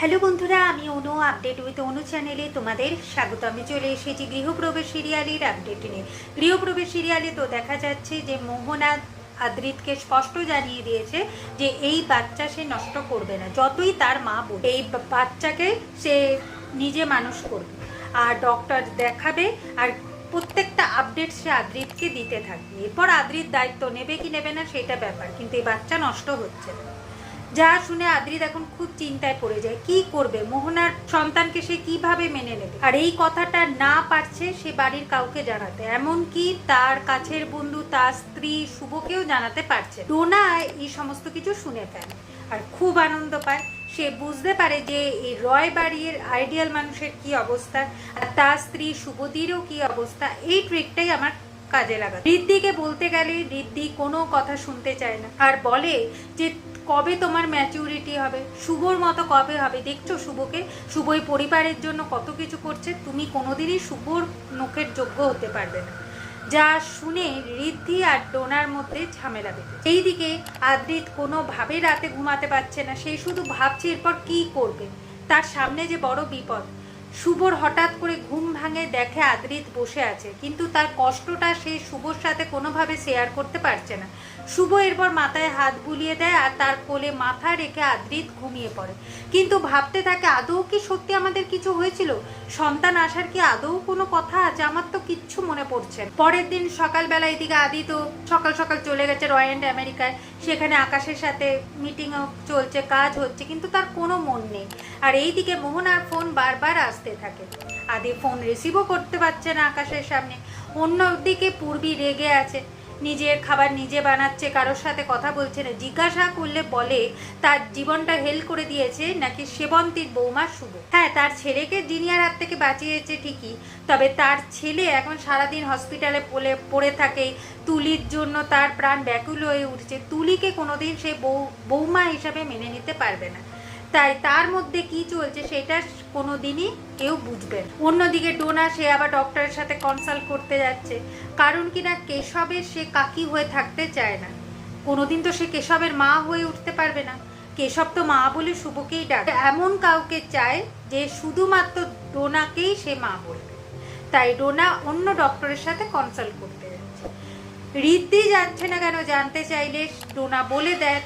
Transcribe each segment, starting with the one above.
Hello বন্ধুরা, আমি অনু update with অনু চ্যানেলে তোমাদের স্বাগত। আমি চলে এসেছি গৃহপ্রবেশ সিরিয়ালের আপডেট নিয়ে। গৃহপ্রবেশ সিরিয়ালে তো দেখা যাচ্ছে যে মোহনা আদ্রিতকে স্পষ্ট জানিয়ে দিয়েছে যে এই বাচ্চা সে নষ্ট করবে না, যতই তার মা বলবে এই বাচ্চাকে সে নিজে মানুষ করবে আর ডক্টর দেখাবে আর প্রত্যেকটা আপডেট সে আদ্রিতকে দিতে থাকবে। এরপর আদ্রিত দায়িত্ব নেবে কি নেবে না সেটা ব্যাপার, কিন্তু এই বাচ্চা নষ্ট হচ্ছে না। যা শুনে আদ্রিত এখন খুব চিন্তায় পড়ে যায়, কি করবে? মোহনার সন্তানকে সে কীভাবে মেনে নেবে? আর এই কথাটা না পারছে সে বাড়ির কাউকে জানাতে, এমনকি তার কাছের বন্ধু, তার স্ত্রী শুভকেও জানাতে পারছে। ডোনা এই সমস্ত কিছু শুনে ফেলে আর খুব আনন্দ পায়। সে বুঝতে পারে যে এই রয় বাড়ির আইডিয়াল মানুষের কি অবস্থা, আর তার স্ত্রী শুভদিরও কি অবস্থা, এই ট্রিকটাই আমার কাজে লাগা ঋদ্ধিকে বলতে গেলে রিদ্দি কোনো কথা শুনতে চায় না, আর বলে যে কবে তোমার ম্যাচিউরিটি হবে? শুভর মতো কবে হবে? দেখছ শুভকে? শুভই পরিবারের জন্য কত কিছু করছে, তুমি কোনোদিনই শুভর মুখের যোগ্য হতে পারবে না। যা শুনে ঋদ্ধি আর ডোনার মধ্যে ঝামেলা বেঁধে এইদিকে আদ্রিত কোনোভাবে রাতে ঘুমাতে পারছে না সেই শুধু ভাবছে এরপর কি করবে? তার সামনে যে বড় বিপদ শুভর হঠাৎ করে ঘুম ভাঙে দেখে আদ্রিত বসে আছে, কিন্তু তার কষ্টটা সে শুভর সাথে কোনোভাবে শেয়ার করতে পারছে না। শুভ এরপর মাথায় হাত বুলিয়ে দেয় আর তার কোলে মাথা রেখে আদ্রিত ঘুমিয়ে পড়ে। কিন্তু ভাবতে থাকে, আদৌ কি সত্যি আমাদের কিছু হয়েছিল? সন্তান আসার কি আদৌ কোনো কথা আছে? আমার তো কিচ্ছু মনে পড়ছে পরের দিন সকালবেলা এদিকে আদি তো সকাল সকাল চলে গেছে রয় অ্যান্ড আমেরিকায়। সেখানে আকাশের সাথে মিটিংও চলছে, কাজ হচ্ছে, কিন্তু তার কোনো মন নেই। আর এইদিকে মোহনার ফোন বারবার আসতে থাকে। আদি ফোন রিসিভও করতে পারছে না আকাশের সামনে। অন্যদিকে পূর্বী রেগে আছে। নিজের খাবার নিজে বানাচ্ছে, কারোর সাথে কথা বলছে না। জিজ্ঞাসা করলে বলে, তার জীবনটা হেল করে দিয়েছে, নাকি সেবন্তীর বৌমা শুভ? হ্যাঁ তার ছেলেকে জিনিয়ার হাত থেকে বাঁচিয়েছে ঠিকই। তবে তার ছেলে এখন সারাদিন হসপিটালে পড়ে পড়ে থাকে। তুলির জন্য তার প্রাণ ব্যাকুল হয়ে উঠছে। তুলিকে কোনোদিন সে বউ বৌমা হিসাবে মেনে নিতে পারবে না। তাই তার মধ্যে কি চলছে সেটা কোনো দিনই কেউ বুঝবে না। অন্যদিকে ডোনা, সে আবার ডক্টরের সাথে কনসাল্ট করতে যাচ্ছে। কারণ কিনা কেশবের সে কাকি হয়ে থাকতে চায় না। কোনোদিন তো সে কেশবের মা হয়ে উঠতে পারবে না। কেশব তো মা বলে শুভকেই ডাকে। এমন কাউকে চায় যে শুধুমাত্র ডোনাকেই সে মা বলবে। তাই ডোনা অন্য ডক্টরের সাথে কনসাল্ট করতে যাচ্ছে। রিদ্ধি যাচ্ছে না কেন জানতে চাইলে, ডোনা বলে দেয়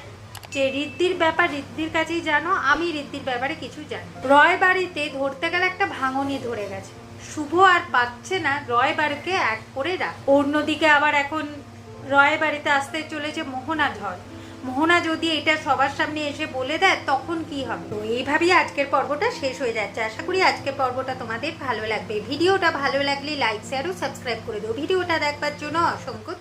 যে রিদ্ধির ব্যাপার রিদ্ধির কাছেই জানো, আমি রিদ্ধির ব্যাপারে কিছু জানি রয় বাড়িতে ধরতে গেলে একটা ভাঙনি ধরে গেছে। শুভ আর পাচ্ছে না, রয় বাড়িকে এক করে রাখ। অন্যদিকে আবার এখন রয় বাড়িতে আসতে চলেছে মোহনা ঝড়। মোহনা যদি এটা সবার সামনে এসে বলে দেয়, তখন কি হবে? তো এইভাবেই আজকের পর্বটা শেষ হয়ে যাচ্ছে। আশা করি আজকের পর্বটা তোমাদের ভালো লাগবে। ভিডিওটা ভালো লাগলে লাইক শেয়ার ও সাবস্ক্রাইব করে দিও। ভিডিওটা দেখবার জন্য অসংখ্য